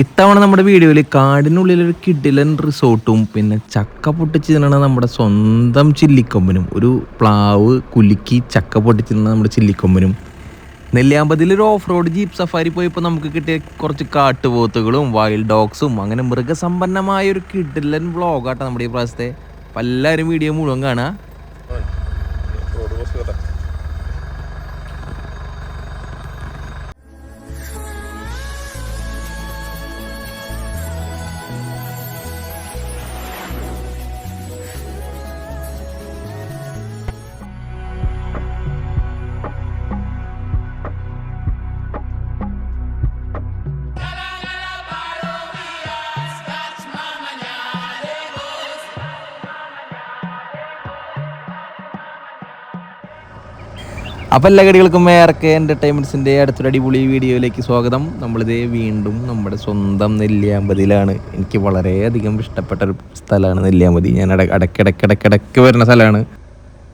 ഇത്തവണ നമ്മുടെ വീഡിയോയിൽ കാടിനുള്ളിൽ ഒരു കിഡിലൻ റിസോർട്ടും പിന്നെ ചക്ക പൊട്ടിച്ച് തിന്നണ നമ്മുടെ സ്വന്തം ചില്ലിക്കൊമ്പനും. ഒരു പ്ലാവ് കുലുക്കി ചക്ക പൊട്ടിച്ച് തിന്നണ നമ്മുടെ ചില്ലിക്കൊമ്പനും. നെല്ലിയാമ്പതിൽ ഒരു ഓഫ് റോഡ് ജീപ്പ് സഫാരി പോയപ്പോൾ നമുക്ക് കിട്ടിയ കുറച്ച് കാട്ടുപോത്തുകളും വൈൽഡ് ഡോഗ്സും അങ്ങനെ മൃഗസമ്പന്നമായ ഒരു കിഡിലൻ വ്ളോഗാട്ടോ നമ്മുടെ ഈ പ്രാവശ്യത്തെ. അപ്പം എല്ലാവരും വീഡിയോ മുഴുവൻ കാണാം അപ്പം എല്ലാ കടികൾക്കും വേറൊക്കെ എന്റർടൈൻമെന്റ്സിന്റെ അടുത്തൊരു അടിപൊളി വീഡിയോയിലേക്ക് സ്വാഗതം. നമ്മളിത് വീണ്ടും നമ്മുടെ സ്വന്തം നെല്ലിയാമ്പതിയിലാണ്. എനിക്ക് വളരെയധികം ഇഷ്ടപ്പെട്ട ഒരു സ്ഥലമാണ് നെല്ലിയാമ്പതി. ഞാൻ ഇടക്കിടക്കിടക്കിടക്കിടക്ക് വരുന്ന സ്ഥലമാണ്.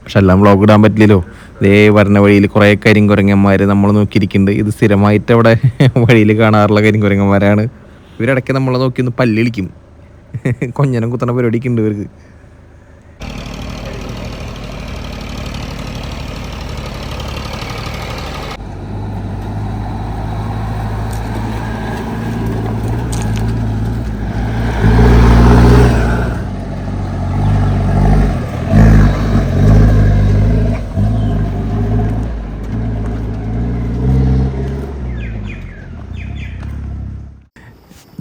പക്ഷെ എല്ലാം വ്ളോഗ് ഇടാൻ പറ്റില്ലല്ലോ. ഇതേ വരുന്ന വഴിയിൽ കുറേ കരിങ്കുരങ്ങന്മാർ നമ്മൾ നോക്കിയിരിക്കുന്നുണ്ട്. ഇത് സ്ഥിരമായിട്ട് അവിടെ വഴിയിൽ കാണാറുള്ള കരിങ്കുരങ്ങന്മാരാണ്. ഇവരിടയ്ക്ക് നമ്മളെ നോക്കി ഒന്ന് പല്ലിളിക്കും കൊഞ്ഞനം കുത്തണ പരിപാടിയൊക്കെ ഉണ്ട് ഇവർക്ക്.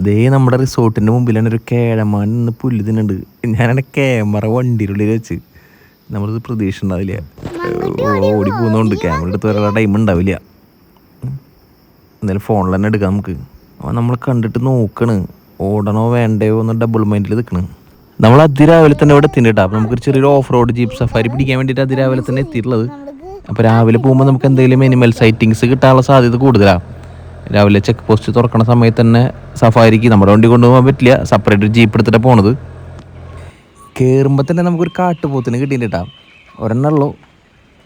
ദേ നമ്മുടെ റിസോർട്ടിന്റെ മുമ്പിലാണ് ഒരു കേഴമാൻ നിന്ന് പുല്ല് തിന്നുണ്ട് ഞാനാണ് ക്യാമറ വണ്ടിയിലുള്ളിൽ വെച്ച്. നമ്മളിത് പ്രതീക്ഷ ഉണ്ടാവില്ല. ഓടി പോകുന്നതുകൊണ്ട് ക്യാമറ എടുത്ത് വരാനുള്ള ടൈം ഉണ്ടാവില്ല. എന്തായാലും ഫോണിൽ തന്നെ എടുക്കാം നമുക്ക്. അവൻ നമ്മൾ കണ്ടിട്ട് നോക്കണ്. ഓടണോ വേണ്ടയോ എന്ന് ഡബിൾ മൈൻഡിൽ നിൽക്കണ്. നമ്മൾ അതിരാവിലെ തന്നെ ഇവിടെ എത്തിയിട്ടാ അപ്പം നമുക്കൊരു ചെറിയൊരു ഓഫ് റോഡ് ജീപ്പ് സഫാരി പിടിക്കാൻ വേണ്ടിയിട്ട് അതിരാവിലെ തന്നെ എത്തിയിട്ടുള്ളത്. അപ്പോൾ രാവിലെ പോകുമ്പോൾ നമുക്ക് എന്തെങ്കിലും എനിമൽ സൈറ്റിങ്സ് കിട്ടാനുള്ള സാധ്യത കൂടുതലാണ് രാവിലെ ചെക്ക് പോസ്റ്റ് തുറക്കണ സമയത്ത് തന്നെ സഫാരിക്ക് നമ്മുടെ വണ്ടി കൊണ്ടുപോകാൻ പറ്റില്ല. സെപ്പറേറ്റ് ജീപ്പ് എടുത്തിട്ടാണ് പോണത്. കയറുമ്പോൾ തന്നെ നമുക്കൊരു കാട്ടുപോത്തിന് കിട്ടിയിട്ടാ ഒരെണ്ണുള്ളൂ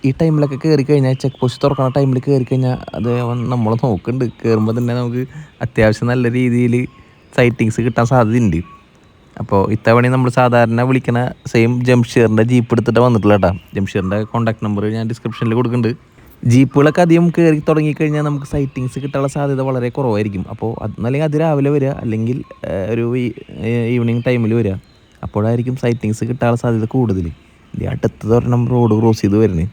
ഈ ടൈമിലൊക്കെ കയറി കഴിഞ്ഞാൽ ചെക്ക് പോസ്റ്റ് തുറക്കണ ടൈമിൽ കയറി കഴിഞ്ഞാൽ അത് നമ്മളെ നോക്കുന്നുണ്ട്. കയറുമ്പോൾ തന്നെ നമുക്ക് അത്യാവശ്യം നല്ല രീതിയിൽ സൈറ്റിങ്സ് കിട്ടാൻ സാധ്യതയുണ്ട്. അപ്പോൾ ഇത്തവണ നമ്മൾ സാധാരണ വിളിക്കുന്ന സെയിം ജംഷീറിന്റെ ജീപ്പ് എടുത്തിട്ട് വന്നിട്ടില്ല കേട്ടോ ജംഷീറിന്റെ കോൺടാക്ട് നമ്പർ ഞാൻ ഡിസ്ക്രിപ്ഷനിൽ കൊടുക്കുന്നുണ്ട്. ജീപ്പുകളൊക്കെ അധികം കയറി തുടങ്ങിക്കഴിഞ്ഞാൽ നമുക്ക് സൈറ്റിങ്സ് കിട്ടാനുള്ള സാധ്യത വളരെ കുറവായിരിക്കും. അപ്പോൾ അല്ലെങ്കിൽ അത് രാവിലെ വരിക അല്ലെങ്കിൽ ഒരു ഈവനിങ് ടൈമിൽ വരിക. അപ്പോഴായിരിക്കും സൈറ്റിങ്സ് കിട്ടാനുള്ള സാധ്യത കൂടുതൽ. ഇത് അടുത്തത് ഒരെണ്ണം റോഡ് ക്രോസ് ചെയ്ത് വരുന്നത്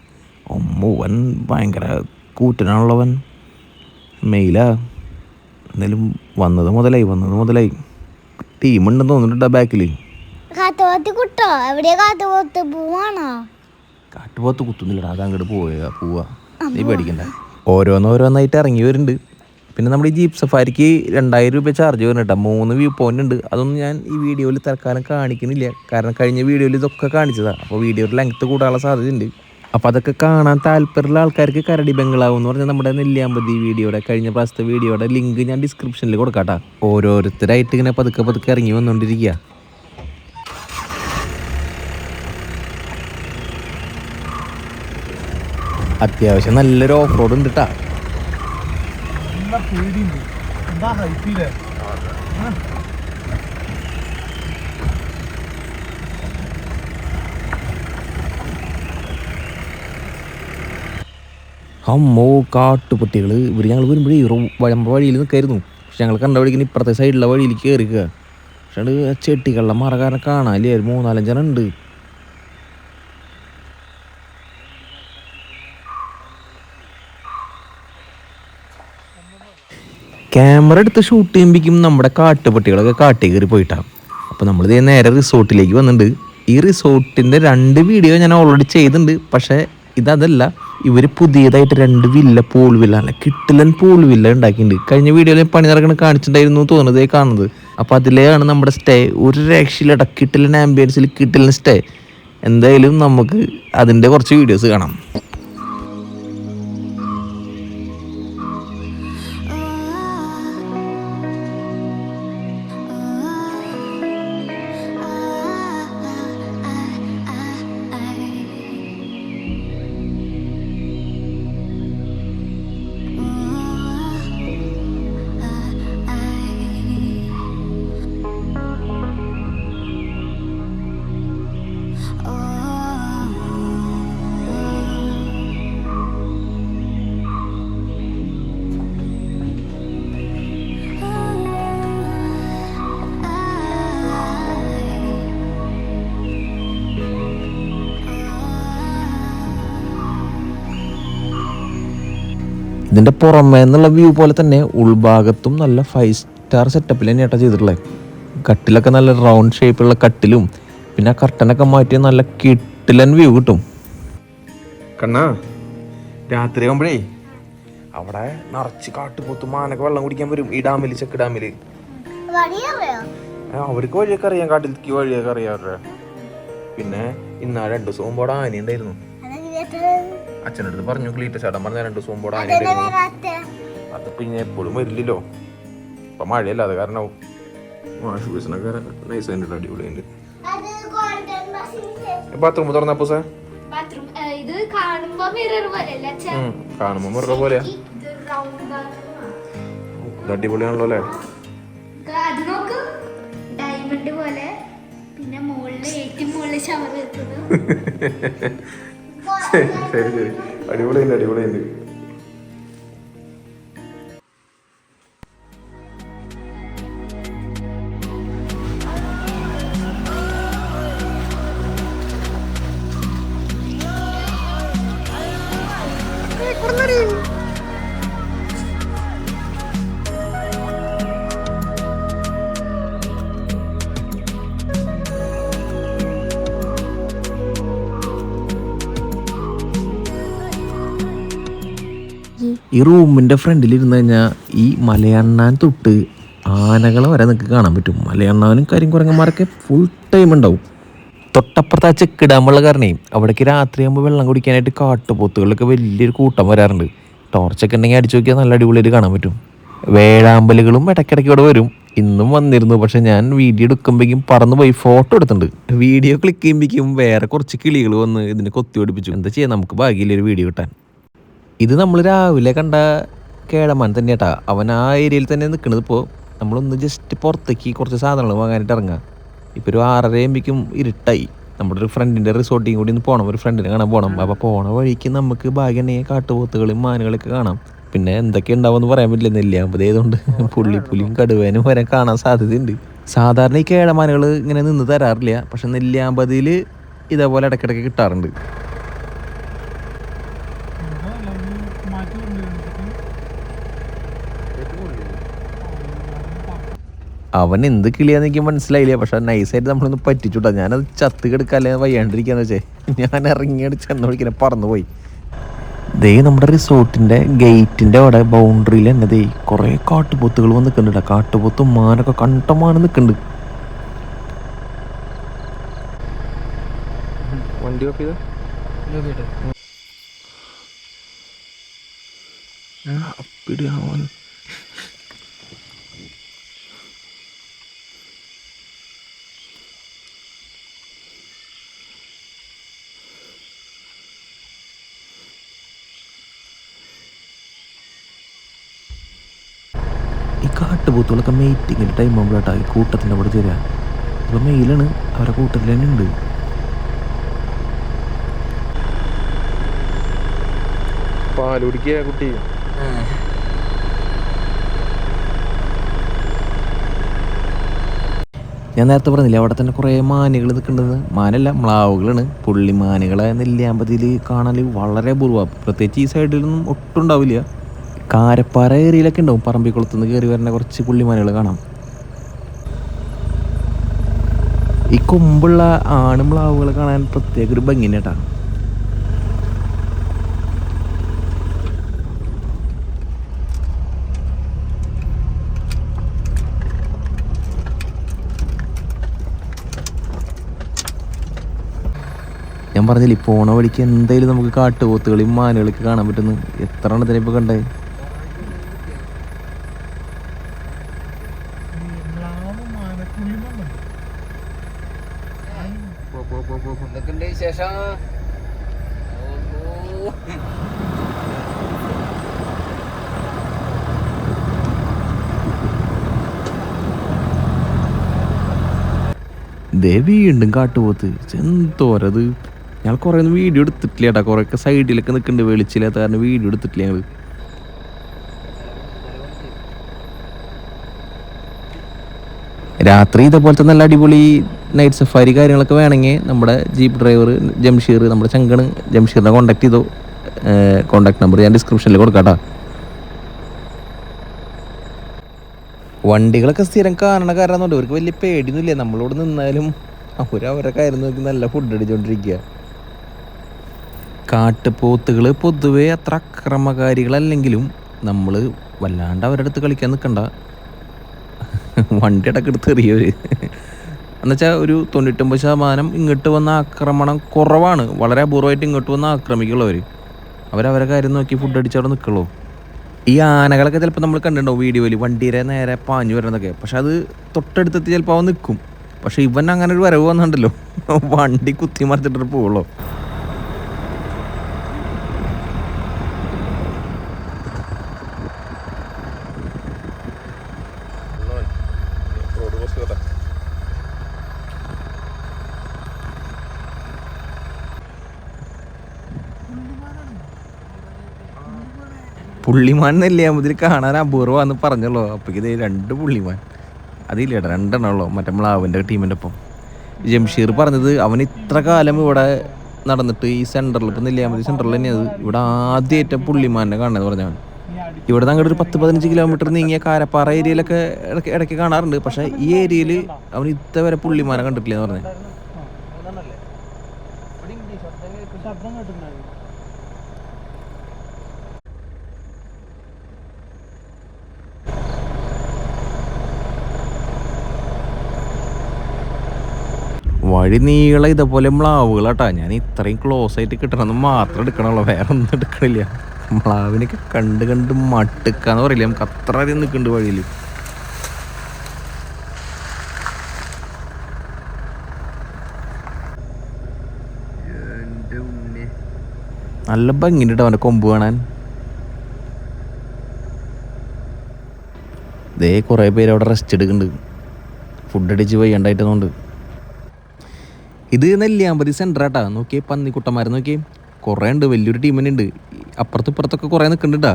ഒമ്മൂവൻ ഭയങ്കര കൂറ്റനാണുള്ളവൻ. മെയിലാ. എന്തായാലും വന്നത് മുതലായി വന്നത് മുതലായി. ടീമുണ്ടെന്ന് തോന്നുന്നുണ്ട് ബാക്കിൽ കാത്തുപോത്ത് കുട്ടോ? എവിടെയാ കാത്തുപോത്ത് പോവാണോ? കാട്ടുപോത്ത് കുത്തുന്നില്ലടാ. അത് അങ്ങോട്ട് പോവുക. പോവാ നീ പേടിക്കണ്ട. ഓരോന്നോരോന്നായിട്ട് ഇറങ്ങി വരുന്നുണ്ട്. പിന്നെ നമ്മുടെ ഈ ജീപ്പ് സഫാരിക്ക് രണ്ടായിരം രൂപ ചാർജ് വരുന്നുണ്ട് കേട്ടോ. മൂന്ന് വ്യൂ പോയിന്റ് ഉണ്ട്. അതൊന്നും ഞാൻ ഈ വീഡിയോയിൽ തൽക്കാലം കാണിക്കുന്നില്ല കാരണം കഴിഞ്ഞ വീഡിയോയിൽ ഇതൊക്കെ കാണിച്ചതാണ് അപ്പോൾ വീഡിയോയുടെ ലെങ്ത്ത് കൂടാനുള്ള സാധ്യതയുണ്ട്. അപ്പോൾ അതൊക്കെ കാണാൻ താല്പര്യമുള്ള ആൾക്കാർക്ക് കരടി ബംഗ്ലാവ് എന്ന് പറഞ്ഞാൽ നമ്മുടെ നെല്ലിയാമ്പതി വീഡിയോയുടെ കഴിഞ്ഞ പ്രാവശ്യത്തെ വീഡിയോയുടെ ലിങ്ക് ഞാൻ ഡിസ്ക്രിപ്ഷനിൽ കൊടുക്കാട്ടോ. ഓരോരുത്തരായിട്ട് ഇങ്ങനെ പതുക്കെ പതുക്കെ ഇറങ്ങി വന്നുകൊണ്ടിരിക്കുക അത്യാവശ്യം നല്ലൊരു ഓഫ് റോഡ് ഉണ്ട് കേട്ടാ അമ്മോ കാട്ടുപട്ടികൾ ഇവർ ഞങ്ങൾ വരുമ്പോഴേ വഴമ്പ വഴിയിൽ നിൽക്കായിരുന്നു പക്ഷെ ഞങ്ങൾ കണ്ട വഴിക്ക് ഇപ്പുറത്തെ സൈഡിലുള്ള വഴിയിലേക്ക് കയറിക്കുക പക്ഷെ ചെട്ടികളുടെ മറ കാരണം കാണാല്ലേ ഒരു മൂന്നാലഞ്ചെണ്ണം ഉണ്ട്. ക്യാമറ എടുത്ത് ഷൂട്ട് ചെയ്യുമ്പോഴേക്കും നമ്മുടെ കാട്ടുപട്ടികളൊക്കെ കാട്ടി കയറി പോയിട്ടാണ് അപ്പോൾ നമ്മൾ ഇതേ നേരെ റിസോർട്ടിലേക്ക് വന്നിട്ടുണ്ട്. ഈ റിസോർട്ടിന്റെ രണ്ട് വീഡിയോ ഞാൻ ഓൾറെഡി ചെയ്തിട്ടുണ്ട്. പക്ഷേ ഇതല്ല ഇവർ പുതിയതായിട്ട് രണ്ട് വില്ല പൂൾ വില്ല അല്ല കിട്ടിലൻ പൂൾ വില്ല ഉണ്ടാക്കിയിട്ടുണ്ട്. കഴിഞ്ഞ വീഡിയോയിൽ പണി നടക്കണ കാണിച്ചിട്ടുണ്ടായിരുന്നു തോന്നുന്നത് കാണുന്നത്. അപ്പോൾ അതിലെയാണ് നമ്മുടെ സ്റ്റേ ഒരു രക്ഷയിലട കിട്ടിലൻ ആംബിയൻസിൽ കിട്ടിലൻ സ്റ്റേ എന്തായാലും നമുക്ക് അതിന്റെ കുറച്ച് വീഡിയോസ് കാണാം. ഇതിന്റെ പുറമേ എന്നുള്ള വ്യൂ പോലെ തന്നെ ഉൾഭാഗത്തും നല്ല ഫൈവ് സ്റ്റാർ സെറ്റപ്പിൽ തന്നെ ഏട്ടാ ചെയ്തിട്ടുള്ളത് കട്ടിലൊക്കെ നല്ല റൗണ്ട് ഷേപ്പുള്ള കട്ടിലും പിന്നെ ആ കർട്ടനൊക്കെ മാറ്റി നല്ല കിട്ടിലൻ വ്യൂ കിട്ടും. കണ്ണാ രാത്രി ആകുമ്പോഴേ അവിടെ നിറച്ച് കാട്ടുപോത്ത് മാനൊക്കെ വെള്ളം കുടിക്കാൻ വരും ഈ ഡാമിൽ ചെക്ക് ഡാമിൽ അവർക്ക് വഴിയൊക്കെ അറിയാം കാട്ടിലേക്ക് വഴിയൊക്കെ അറിയാം അവരുടെ. പിന്നെ ഇന്നാ രണ്ടു ദിവസം മുമ്പോടെ ആന ഉണ്ടായിരുന്നു അച്ഛന്റെ അടുത്ത് പറഞ്ഞു ക്ലീറ്റ ചേട്ടൻ പറഞ്ഞ രണ്ട് ദിവസം മുമ്പോടെ അത് പിന്നെ എപ്പോഴും വരില്ലല്ലോ. ഇപ്പൊ മഴയല്ല അത് കാരണം വാഷ് ബേസിനൊക്കെ നൈസ് ആയിട്ട് അടിപൊളിയുണ്ട് ബാത്റൂം തുറന്നപ്പോ സാർ ഇത് കാണുമ്പോ മിറർ കാണുമ്പോ പോലെയാ. ഇത് അടിപൊളിയാണല്ലോ അല്ലേ? അത് നോക്ക്. ഡയമണ്ട് പോലെ. പിന്നെ മുകളിൽ ഏറ്റവും മുകളിൽ ഷവർ വെക്കുന്നു ശരി ശരി. അടിപൊളിയുണ്ട് അടിപൊളിയുണ്ട്. ഈ റൂമിന്റെ ഫ്രണ്ടിൽ ഇരുന്ന് കഴിഞ്ഞാൽ ഈ മലയണ്ണാൻ തൊട്ട് ആനകളെ വരെ നിങ്ങൾക്ക് കാണാൻ പറ്റും. മലയണ്ണാനും കരിങ്കുരങ്ങന്മാരൊക്കെ ഫുൾ ടൈം ഉണ്ടാവും. തൊട്ടപ്പുറത്ത് ആ ചെക്കിടാമുള്ള കാരണേ അവിടേക്ക് രാത്രിയാകുമ്പോൾ വെള്ളം കുടിക്കാനായിട്ട് കാട്ടുപോത്തുകളൊക്കെ വലിയൊരു കൂട്ടം വരാറുണ്ട്. ടോർച്ചൊക്കെ ഉണ്ടെങ്കിൽ അടിച്ചു നോക്കിയാൽ നല്ല അടിപൊളിയായിട്ട് കാണാൻ പറ്റും. വേഴാമ്പലുകളും ഇടയ്ക്കിടയ്ക്ക് ഇവിടെ വരും. ഇന്നും വന്നിരുന്നു പക്ഷെ ഞാൻ വീഡിയോ എടുക്കുമ്പോഴേക്കും പറന്നു പോയി ഫോട്ടോ എടുത്തിട്ടുണ്ട്. വീഡിയോ ക്ലിക്ക് ചെയ്യുമ്പോഴേക്കും വേറെ കുറച്ച് കിളികൾ വന്ന് ഇതിനെ കൊത്തി പിടിപ്പിച്ചു. എന്താ ചെയ്യാം? നമുക്ക് ഭാഗ്യമില്ല ഒരു വീഡിയോ കിട്ടാൻ. ഇത് നമ്മൾ രാവിലെ കണ്ട കേടമാൻ തന്നെ കേട്ടാ അവൻ ആ ഏരിയയിൽ തന്നെ നിൽക്കുന്നത് ഇപ്പോൾ നമ്മളൊന്ന് ജസ്റ്റ് പുറത്തേക്ക് കുറച്ച് സാധനങ്ങൾ വാങ്ങാനായിട്ട് ഇറങ്ങാം. ഇപ്പോൾ ഒരു ആറര ആകുമ്പോഴേക്കും ഇരുട്ടായി. നമ്മുടെ ഒരു ഫ്രണ്ടിന്റെ റിസോർട്ടിൽ കൂടി ഒന്ന് പോകണം ഒരു ഫ്രണ്ടിനെ കാണാൻ പോകണം അപ്പോൾ പോണ വഴിക്ക് നമുക്ക് ഭാഗ്യമുണ്ടെങ്കിൽ കാട്ടുപോത്തുകളും മാനുകളൊക്കെ കാണാം. പിന്നെ എന്തൊക്കെ ഉണ്ടാവും എന്ന് പറയാൻ പറ്റില്ല. പുള്ളി പുള്ളിപ്പുലിയും കടുവേനും വരെ കാണാൻ സാധ്യതയുണ്ട്. സാധാരണ ഈ കേഴമാനുകൾ ഇങ്ങനെ നിന്ന് തരാറില്ല. പക്ഷെ നെല്ലിയാമ്പതിയിൽ ഇതേപോലെ ഇടയ്ക്കിടയ്ക്ക് കിട്ടാറുണ്ട്. അവൻ എന്ത് കിളിയാന്ന് എനിക്ക് മനസ്സിലായില്ല. പക്ഷെ നൈസായിട്ട് നമ്മളൊന്ന് പറ്റിച്ചുട്ടാ. ഞാനത് ചത്ത് കിടക്കല്ലേ വയ്യാണ്ടിരിക്കാന്ന് വെച്ചേ. ഞാൻ ഇറങ്ങിയിട്ട് ചെന്ന വിളിക്കണ പറന്നുപോയി ദേ നമ്മുടെ റിസോർട്ടിന്റെ ഗേറ്റിന്റെ അവിടെ ബൗണ്ടറിയിൽ തന്നെ ദേ കുറേ കാട്ടുപോത്തുകൾ വന്ന് നിൽക്കുന്നുണ്ട്. കാട്ടുപോത്തും മാനൊക്കെ കണ്ടമാനം നിൽക്കുന്നുണ്ട്. വണ്ടി ഓഫ് ചെയ്ത? അപ്പിടാൻ ഈ കാട്ടുപോത്തുകളൊക്കെ മീറ്റിങ്ങിന്റെ ടൈം ആകുമ്പോഴാട്ടാ ഈ കൂട്ടത്തിന്റെ അവിടെ ചേരാ. അപ്പോൾ മെയിലാണ് അവരെ കൂട്ടത്തിൽ തന്നെ ഉണ്ട്. കുട്ടി. ഞാൻ നേരത്തെ പറഞ്ഞില്ലേ അവിടെ തന്നെ കുറേ മാനുകൾ നിൽക്കേണ്ടത് മാനല്ല മ്ലാവുകളാണ്. പുള്ളി മാനുകളെ നെല്ലിയാമ്പതിയിൽ കാണാൻ വളരെ പൂർവം പ്രത്യേകിച്ച് ഈ സൈഡിലൊന്നും ഒട്ടും ഉണ്ടാവില്ല. കാരപ്പാറ ഏരിയയിലൊക്കെ ഉണ്ടാവും പറമ്പിക്കുളത്തുനിന്ന് കയറി വരുന്ന കുറച്ച് പുള്ളിമാനുകൾ കാണാം. ഈ കൊമ്പുള്ള ആണുമ്ലാവുകളെ കാണാൻ പ്രത്യേക ഒരു ഭംഗി കേട്ടാ. ഞാൻ പറഞ്ഞില്ല ഈ പോണ വഴിക്ക് എന്തായാലും നമുക്ക് കാട്ടുപോത്തുകളെയും മാനുകളൊക്കെ കാണാൻ പറ്റുന്നു. എത്ര എണ്ണത്തിനെ ഇപ്പൊ കണ്ടേ? എന്തൊക്കെയുണ്ട് ദേവി വീണ്ടും കാട്ടുപോത്ത്. ചെന്തോരത്. ഞങ്ങൾ കുറേ ഒന്നും വീഡിയോ എടുത്തിട്ടില്ല കേട്ടാ കുറേയൊക്കെ സൈഡിലൊക്കെ നിൽക്കുന്നുണ്ട് വെളിച്ചില്ലാത്ത കാരണം വീഡിയോ എടുത്തിട്ടില്ല ഞങ്ങൾ രാത്രി ഇതേപോലത്തെ നല്ല അടിപൊളി നൈറ്റ് സഫാരി കാര്യങ്ങളൊക്കെ വേണമെങ്കിൽ നമ്മുടെ ജീപ്പ് ഡ്രൈവർ ജംഷീർ നമ്മുടെ ചങ്കണ് ജംഷീറിനെ കോൺടാക്ട് ചെയ്തു? കോൺടാക്ട് നമ്പർ ഞാൻ ഡിസ്ക്രിപ്ഷനിൽ കൊടുക്കാട്ടോ. വണ്ടികളൊക്കെ സ്ഥിരം കാണണ കാരണം കൊണ്ട് ഇവർക്ക് വലിയ പേടിയൊന്നുമില്ല. നമ്മളോട് നിന്നാലും അവരവരെ കാര്യം നോക്കി നല്ല ഫുഡ് അടിച്ചുകൊണ്ടിരിക്കുക കാട്ടുപോത്തുകൾ പൊതുവെ അത്ര അക്രമകാരികളല്ലെങ്കിലും നമ്മൾ വല്ലാണ്ട് അവരുടെ അടുത്ത് കളിക്കാൻ നിൽക്കണ്ട വണ്ടിയടക്കെടുത്ത് എറിയവർ എന്നുവെച്ചാൽ ഒരു തൊണ്ണൂറ്റൊമ്പത് ശതമാനം ഇങ്ങോട്ട് വന്ന ആക്രമണം കുറവാണ്. വളരെ അപൂർവമായിട്ട് ഇങ്ങോട്ട് വന്ന് ആക്രമിക്കുള്ളവർ അവരവരെ കാര്യം നോക്കി ഫുഡ് അടിച്ചവിടെ നിൽക്കുള്ളൂ ഈ ആനകളൊക്കെ ചിലപ്പോൾ നമ്മൾ കണ്ടിട്ടുണ്ടാവും വീഡിയോയിൽ വണ്ടിയുടെ നേരെ പാഞ്ഞു വരുന്നതൊക്കെ പക്ഷെ അത് തൊട്ടടുത്തെത്തി ചിലപ്പോൾ അവൻ നിൽക്കും പക്ഷേ ഇവൻ അങ്ങനെ ഒരു വരവ് വന്നിട്ടുണ്ടല്ലോ. വണ്ടി കുത്തി മറിച്ചിട്ട് പോവുള്ളൂ. പുള്ളിമാൻ നെല്ലിയാമ്പതിൽ കാണാൻ അപൂർവാന്ന് പറഞ്ഞല്ലോ അപ്പോഴേക്ക് ഇതേ രണ്ട് പുള്ളിമാൻ. അതില്ലേടാ രണ്ടെണ്ണമുള്ളൂ മറ്റേ മ്ലാവിന്റെ ടീമിന്റെ ഒപ്പം. ജംഷീർ പറഞ്ഞത് അവൻ ഇത്ര കാലം ഇവിടെ നടന്നിട്ട് ഈ സെന്ററിൽ ഇപ്പം നെല്ലിയാമ്പതി സെന്ററിൽ തന്നെയാണ് ഇവിടെ ആദ്യമായിട്ട് പുള്ളിമാനെ കാണുന്നത് പറഞ്ഞവൻ. ഇവിടെ അങ്ങോട്ട് ഒരു പത്ത് പതിനഞ്ച് കിലോമീറ്റർ നീങ്ങിയ കാരപ്പാറ ഏരിയയിലൊക്കെ ഇടയ്ക്ക് ഇടയ്ക്ക് കാണാറുണ്ട്. പക്ഷേ ഈ ഏരിയയിൽ അവൻ ഇതുവരെ പുള്ളിമാനെ കണ്ടിട്ടില്ല എന്ന് പറഞ്ഞു. വഴി നീളെ ഇതേപോലെ മ്ലാവുകളാട്ടാ. ഞാൻ ഇത്രയും ക്ലോസ് ആയിട്ട് കിട്ടണമെന്ന് മാത്രം എടുക്കണുള്ളൂ. വേറെ ഒന്നും എടുക്കണില്ല. മ്ലാവിനൊക്കെ കണ്ട് കണ്ട് മട്ടുക്കാന്ന് പറയില്ല? നമുക്ക് അത്ര അധികം നിൽക്കുന്നുണ്ട് വഴിയിൽ. നല്ല കേട്ടോ അവന്റെ കൊമ്പ് കാണാൻ. ദേ കുറേ പേര് അവിടെ റെസ്റ്റ് എടുക്കുന്നുണ്ട്. ഫുഡ് അടിച്ച് വയ്യണ്ടായിട്ടതുകൊണ്ട് ഇത് നെല്ലിയാമ്പതി സെന്റർ ആട്ടാ നോക്കിയേ പന്നിക്കുട്ടന്മാരെ നോക്കിയേ. കുറേ ഉണ്ട് വലിയൊരു ടീം തന്നെ ഉണ്ട്. അപ്പുറത്തും ഇപ്പുറത്തൊക്കെ കുറേ നിൽക്കുന്നുണ്ട് കേട്ടാ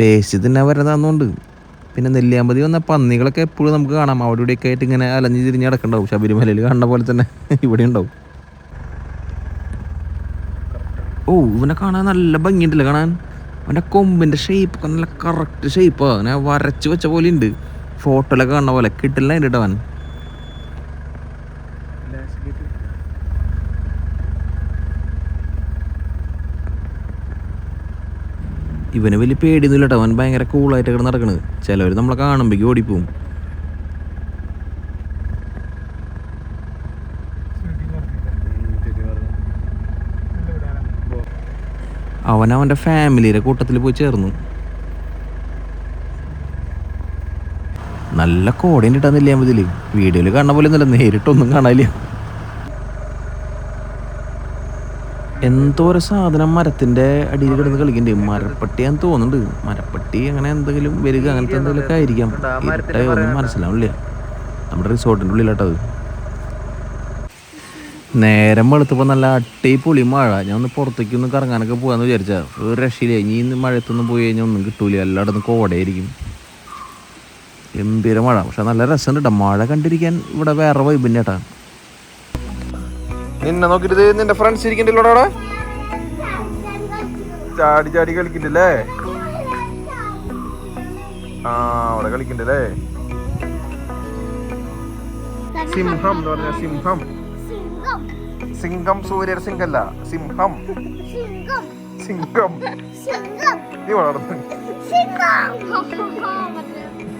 വേസ്റ്റ് തന്നെ വരുന്നതാന്നുകൊണ്ട് പിന്നെ നെല്ലിയാമ്പതി വന്ന പന്നികളൊക്കെ എപ്പോഴും നമുക്ക് കാണാം. അവിടെ ഇവിടെയൊക്കെ ആയിട്ട് ഇങ്ങനെ അലഞ്ഞു തിരിഞ്ഞ് കിടക്കണ്ടാവും ശബരിമലയിൽ കാണുന്ന പോലെ തന്നെ ഇവിടെ ഉണ്ടാവും. ഓ ഇവനെ കാണാൻ നല്ല ഭംഗിയുണ്ടല്ലോ കാണാൻ? അവന്റെ കൊമ്പിന്റെ ഷേപ്പ് ഒക്കെ നല്ല കറക്റ്റ് ഷേപ്പ് അങ്ങനെ വരച്ച് വെച്ച പോലെ ഉണ്ട് ഫോട്ടോയിലൊക്കെ കാണുന്ന പോലെ. കിട്ടില്ല അതിന്റെ ഇട്ടവൻ ഇവന് വലിയ പേടിയൊന്നുമില്ല കേട്ടോ. അവൻ ഭയങ്കര കൂളായിട്ട് കിടന്ന് നടക്കണത്. ചിലവർ നമ്മളെ കാണുമ്പോഴേക്കും ഓടിപ്പോവും. അവൻ അവന്റെ ഫാമിലിയുടെ കൂട്ടത്തിൽ പോയി ചേർന്നു. നല്ല കോടയും ഇട്ടാന്നില്ല ഇതിൽ? വീഡിയോയിൽ കാണാൻ പോലെ ഒന്നുമില്ല നേരിട്ടൊന്നും കാണാനില്ല. എന്തോ ഒരു സാധനം മരത്തിന്റെ അടിയിൽ കിടന്ന് കളിക്കുന്നുണ്ട് മരപ്പട്ടിയാന്ന് തോന്നുന്നുണ്ട്. മരപ്പട്ടി അങ്ങനെ എന്തെങ്കിലും വരിക അങ്ങനത്തെ എന്തെങ്കിലുമൊക്കെ ആയിരിക്കാം. ഇരുട്ടായി ഒന്നും മനസ്സിലാവില്ല നമ്മുടെ റിസോർട്ടിന്റെ ഉള്ളിലാട്ടത് നേരം വെളുത്തപ്പോൾ നല്ല അട്ടിപ്പൊളി മഴ. ഞാൻ ഒന്ന് പുറത്തേക്ക് ഒന്ന് കറങ്ങാനൊക്കെ പോകാന്ന് വിചാരിച്ചാൽ ഒരു രക്ഷയില്ല. ഇനി ഇന്ന് മഴയത്തൊന്നും പോയി കഴിഞ്ഞാൽ ഒന്നും കിട്ടൂല. എല്ലായിടത്തും കോടയായിരിക്കും. ഗംഭീര മഴ. പക്ഷെ നല്ല രസമുണ്ട് കേട്ടോ മഴ കണ്ടിരിക്കാൻ ഇവിടെ വേറെ വൈബിന്റെ ചേട്ടാ നിന്നെ നോക്കിട്ട് നിന്റെ ഫ്രണ്ട്സ് ഇരിക്കണ്ടല്ലോ അവിടെ? ചാടി ചാടി കളിക്കണ്ടല്ലേ? ആ അവിടെ കളിക്കണ്ടല്ലേ? സിംഹം എന്ന് പറഞ്ഞ സിംഹം. സിംഹം. സൂര്യർ സിംഗല്ല സിംഹം. സിംഹം. നീ വളർന്നു.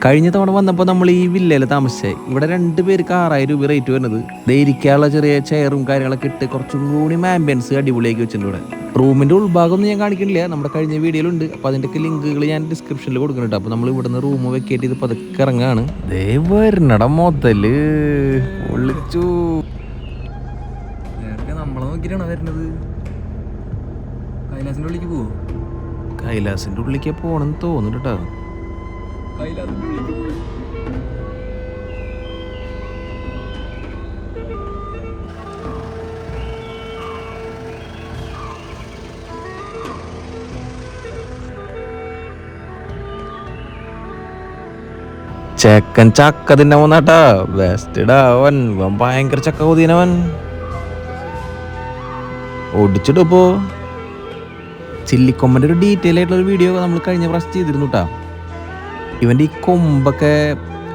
കഴിഞ്ഞ തവണ വന്നപ്പോൾ നമ്മൾ ഈ വില്ലയിൽ താമസിച്ചേ. ഇവിടെ രണ്ട് പേർക്ക് ആറായിരം രൂപ റേറ്റ് വരുന്നത്. ദയിരിക്കാനുള്ള ചെറിയ ചെയറും കാര്യങ്ങളൊക്കെ ഇട്ട് കുറച്ചും കൂടി ആംബിയൻസ് അടിപൊളിയാക്കി വെച്ചിട്ടുണ്ട് ഇവിടെ. റൂമിന്റെ ഉൾഭാഗം ഒന്നും ഞാൻ കാണിക്കണില്ല നമ്മുടെ കഴിഞ്ഞ വീഡിയോയിലുണ്ട് അപ്പോൾ അതിന്റെയൊക്കെ ലിങ്കുകൾ ഞാൻ ഡിസ്ക്രിപ്ഷനിൽ കൊടുക്കുന്നുണ്ട് അപ്പോൾ നമ്മൾ ഇവിടുന്ന് റൂം വെക്കേറ്റ് ചെയ്ത് പതുക്കെ ഇറങ്ങാണ്. ദേ വരണട മുതൽ. ഒളിച്ചു നോക്കിയിട്ടാണോ വരുന്നത്? കൈലാസിന്റെ ഉള്ളിലേക്ക് പോവോ? കൈലാസിന്റെ ഉള്ളിലേക്ക് പോണെന്ന് തോന്നുന്നു കേട്ടോ. ഉള്ളിലേക്ക് പോയി ചെക്കൻ ചക്ക തിന്നവന്നാട്ടാ ബെസ്റ്റ്ടാ അവൻ ഭയങ്കര ചക്ക കൊതിയനവൻ. ഒടിച്ചിട്ടപ്പോ ചില്ലിക്കൊമ്പന്റെ ഒരു ഡീറ്റെയിൽ ആയിട്ടുള്ള ഒരു വീഡിയോ നമ്മൾ കഴിഞ്ഞ പ്രാവശ്യം ചെയ്തിരുന്നു കേട്ടാ ഇവന്റെ ഈ കൊമ്പൊക്കെ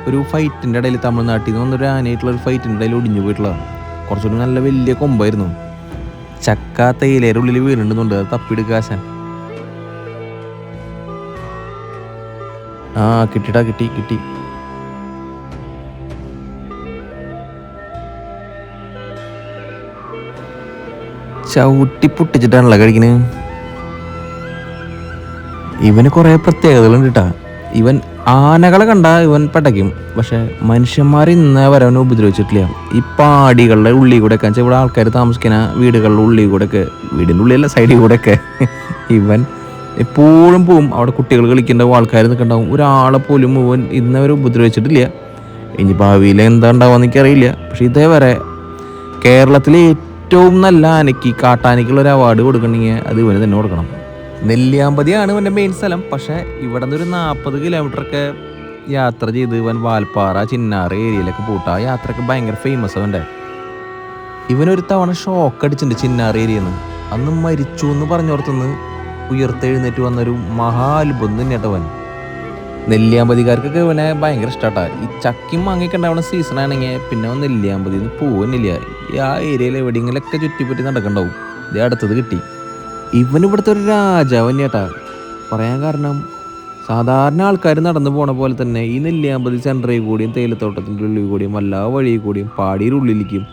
ഒരു ഫൈറ്റിന്റെ ഇടയിൽ തമിഴ്നാട്ടിൽ നിന്ന് വന്നൊരു ആനയായിട്ടുള്ള ഒരു ഫൈറ്റിന്റെ ഇടയിൽ ഒടിഞ്ഞു പോയിട്ടുള്ളതാണ് കുറച്ചുകൂടി നല്ല വലിയ കൊമ്പായിരുന്നു. ചക്ക തേയിലേരുടെ ഉള്ളിൽ വീണിടുന്നുണ്ട് അത് തപ്പിടുക്കാശൻ ആ കിട്ടിട്ടാ കിട്ടി കിട്ടി. ചവിട്ടി പൊട്ടിച്ചിട്ടാണല്ലോ കഴിക്കണ്. ഇവന് കുറേ പ്രത്യേകതകളുണ്ട് കേട്ടാ ഇവൻ ആനകളെ കണ്ട ഇവൻ പടയ്ക്കും പക്ഷെ മനുഷ്യന്മാരെ ഇന്നേ വരെ അവനെ ഉപദ്രവിച്ചിട്ടില്ല. ഈ പാടികളുടെ ഉള്ളിൽ കൂടെ ഒക്കെ ഇവിടെ ആൾക്കാർ താമസിക്കുന്ന വീടുകളുടെ ഉള്ളിൽ കൂടെ ഒക്കെ വീടിന്റെ ഉള്ളിലല്ല സൈഡിൽ കൂടെ ഒക്കെ. ഇവൻ എപ്പോഴും പോവും. അവിടെ കുട്ടികൾ കളിക്കുന്നുണ്ടാവും ആൾക്കാർ നിൽക്കണ്ടാവും ഒരാളെ പോലും ഇവൻ ഇന്ന് വരെ ഉപദ്രവിച്ചിട്ടില്ല. ഇനി ഭാവിയിൽ എന്താ ഉണ്ടാവുക എനിക്കറിയില്ല. പക്ഷെ ഇതേവരെ കേരളത്തിലെ ഏറ്റവും നല്ല ആനയ്ക്ക് കാട്ടാനയ്ക്കുള്ള ഒരു അവാർഡ് കൊടുക്കണമെങ്കിൽ അത് ഇവന് തന്നെ കൊടുക്കണം. നെല്ലിയാമ്പതിയാണ് ഇവന്റെ മെയിൻ സ്ഥലം. പക്ഷേ ഇവിടെ നിന്ന് ഒരു നാൽപ്പത് കിലോമീറ്ററൊക്കെ യാത്ര ചെയ്ത് ഇവൻ വാൽപ്പാറ ചിന്നാറ് ഏരിയയിലൊക്കെ പോയിട്ട് ആ യാത്രയൊക്കെ ഭയങ്കര ഫേമസ് അവന്റെ. ഇവനൊരു തവണ ഷോക്ക് അടിച്ചിട്ടുണ്ട് ചിന്നാർ ഏരിയയിൽ നിന്ന്. അന്ന് മരിച്ചു എന്ന് പറഞ്ഞോർത്തുനിന്ന് ഉയർത്തെഴുന്നേറ്റ് വന്നൊരു മഹാത്ഭുതം തന്നെയാട്ടവൻ നെല്ലിയാമ്പതിക്കാർക്കൊക്കെ ഇവനെ ഭയങ്കര ഇഷ്ടാട്ടാ. ഈ ചക്കിയും മാങ്ങയൊക്കെ ഉണ്ടാവുന്ന സീസൺ ആണെങ്കിൽ പിന്നെ അവൻ നെല്ലിയാമ്പതി നിന്ന് പോകുന്നില്ല ഈ ആ ഏരിയയിൽ എവിടെയെങ്കിലൊക്കെ ചുറ്റിപ്പറ്റി നടക്കണ്ടാവും. ഇത് അടുത്തത് കിട്ടി. ഇവൻ ഇവിടുത്തെ ഒരു രാജാവ് തന്നെയാട്ടാ. പറയാൻ കാരണം സാധാരണ ആൾക്കാർ നടന്നു പോണ പോലെ തന്നെ ഈ നെല്ലിയാമ്പതി സെന്ററിൽ കൂടിയും തേയിലത്തോട്ടത്തിന്റെ ഉള്ളിൽ കൂടിയും എല്ലാ വഴിയിൽ കൂടിയും പാടിയിൽ ഉള്ളിലേക്കും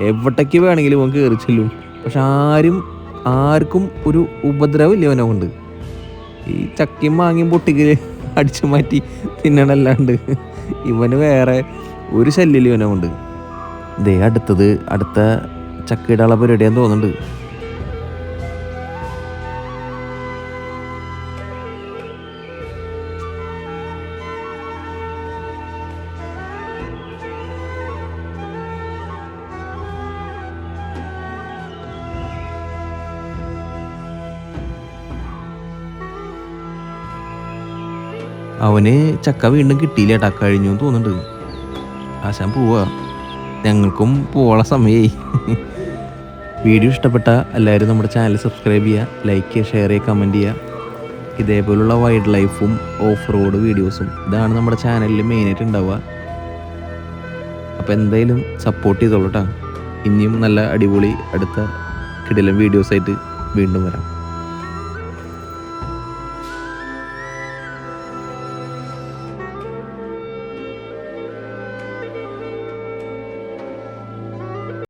എവിടേക്ക് വേണമെങ്കിലും ഇവൻ കയറി ചെല്ലും. പക്ഷെ ആരും ആർക്കും ഒരു ഉപദ്രവം ഇല്ല ഇവനെ കൊണ്ട് ഈ ചക്കിയും മാങ്ങിയും പൊട്ടിക്കൽ അടിച്ചു മാറ്റി തിന്നണല്ലാണ്ട്. ഇവന് വേറെ ഒരു ശല്യം ഇവനെ കൊണ്ട് ദേ അടുത്തത് അടുത്ത ചക്കയിടാനുള്ള പരിപാടിയാന്ന് തോന്നുന്നുണ്ട്. അവന് ചക്ക വീണ്ടും കിട്ടിയില്ല കേട്ടാ കഴിഞ്ഞു എന്ന് തോന്നുന്നുണ്ട്. ആശാൻ പോവാ. ഞങ്ങൾക്കും പോവാനുള്ള സമയമായി വീഡിയോ ഇഷ്ടപ്പെട്ട എല്ലാവരും നമ്മുടെ ചാനൽ സബ്സ്ക്രൈബ് ചെയ്യുക ലൈക്ക് ചെയ്യുക ഷെയർ ചെയ്യുക കമന്റ് ചെയ്യുക ഇതേപോലുള്ള വൈൽഡ് ലൈഫും ഓഫ് റോഡ് വീഡിയോസും ഇതാണ് നമ്മുടെ ചാനലിൽ മെയിനായിട്ട് ഉണ്ടാവുക അപ്പോൾ എന്തായാലും സപ്പോർട്ട് ചെയ്തോളൂ കേട്ടോ ഇനിയും നല്ല അടിപൊളി അടുത്ത കിടിലൻ വീഡിയോസായിട്ട് വീണ്ടും വരാം.